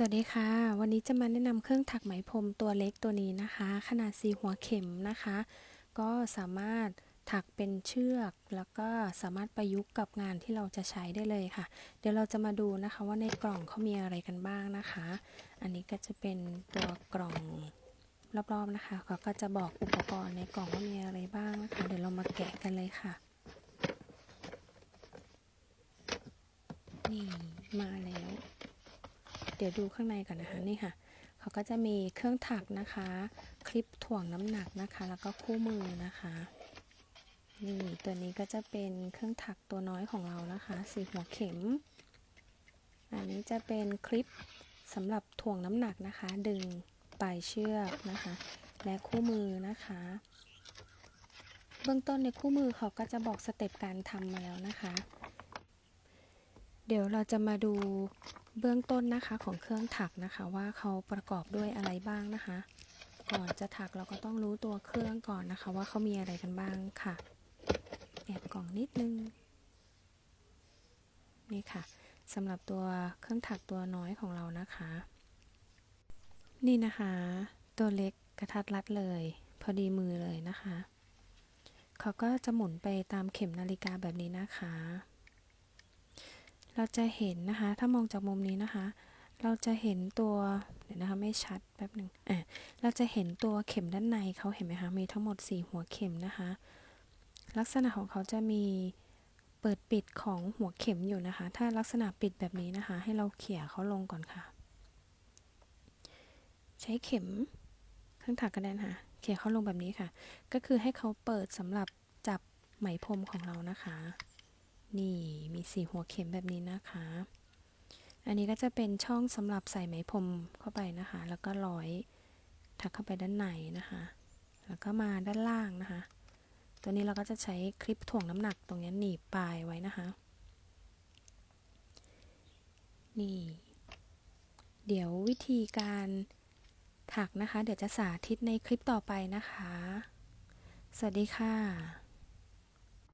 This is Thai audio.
สวัสดีค่ะ วันนี้จะมาแนะนำเครื่องถักไหมพรมตัวเล็กตัวนี้นะคะ ขนาด4หัวเข็มนะคะ ก็สามารถถักเป็นเชือก แล้วก็สามารถประยุกต์กับงานที่เราจะใช้ได้เลยค่ะ เดี๋ยวเราจะมาดูนะคะว่าในกล่องเขามีอะไรกันบ้างนะคะ อันนี้ก็จะเป็นตัวกล่องรอบๆนะคะเขาก็จะบอกอุปกรณ์ในกล่องว่ามีอะไรบ้างนะคะ เดี๋ยวเรามาแกะกันเลยค่ะ นี่มาแล้ว เดี๋ยวดูข้างในก่อนนะคะนี่ค่ะเขาก็จะมีเครื่องถักนะคะ คลิปถ่วงน้ำหนักนะคะ แล้วก็คู่มือนะคะนี่ตัวนี้ก็จะเป็นเครื่องถักตัวน้อยของเรานะคะสีหัวเข็ม อันนี้จะเป็นคลิปสำหรับถ่วงน้ำหนักนะคะ ดึงปลายเชือกนะคะ และคู่มือนะคะ เบื้องต้นในคู่มือเขาก็จะบอกสเต็ปการทำมาแล้วนะคะ เดี๋ยวเราจะมาดูเบื้องต้นนะคะของเครื่องถักนะคะว่าเขาประกอบด้วยอะไรบ้างนะคะ ก่อนจะถักเราก็ต้องรู้ตัวเครื่องก่อนนะคะ ว่าเขามีอะไรกันบ้างค่ะ แอบกล่องนิดนึง นี่ค่ะสำหรับตัวเครื่องถักตัวน้อยของเรานะคะ นี่นะคะ ตัวเล็กกระทัดรัดเลย พอดีมือเลยนะคะ เขาก็จะหมุนไปตามเข็มนาฬิกาแบบนี้นะคะ เราจะเห็นนะคะ ถ้ามองจากมุมนี้นะคะ เราจะเห็นตัว เดี๋ยวนะคะ ไม่ชัดแป๊บหนึ่งอะเราจะเห็นตัวเข็มด้านในเขาเห็นไหมคะ มีทั้งหมด 4 หัวเข็มนะคะ ลักษณะของเขาจะมีเปิดปิดของหัวเข็มอยู่นะคะ ถ้าลักษณะปิดแบบนี้นะคะ ให้เราเขี่ยเขาลงก่อนค่ะ ใช้เข็มเครื่องถักกระดานค่ะ เขี่ยเขาลงแบบนี้ค่ะ ก็คือให้เขาเปิดสำหรับจับไหมพรมของเรานะคะ นี่มีสีหัวเข็มแบบนี้นะคะ อันนี้ก็จะเป็นช่องสำหรับใส่ไหมพรมเข้าไปนะคะ แล้วก็ร้อยถักเข้าไปด้านในนะคะ แล้วก็มาด้านล่างนะคะ ตัวนี้เราก็จะใช้คลิปถ่วงน้ำหนักตรงนี้หนีบปลายไว้นะคะ นี่ เดี๋ยววิธีการถักนะคะ เดี๋ยวจะสาธิตในคลิปต่อไปนะคะ สวัสดีค่ะ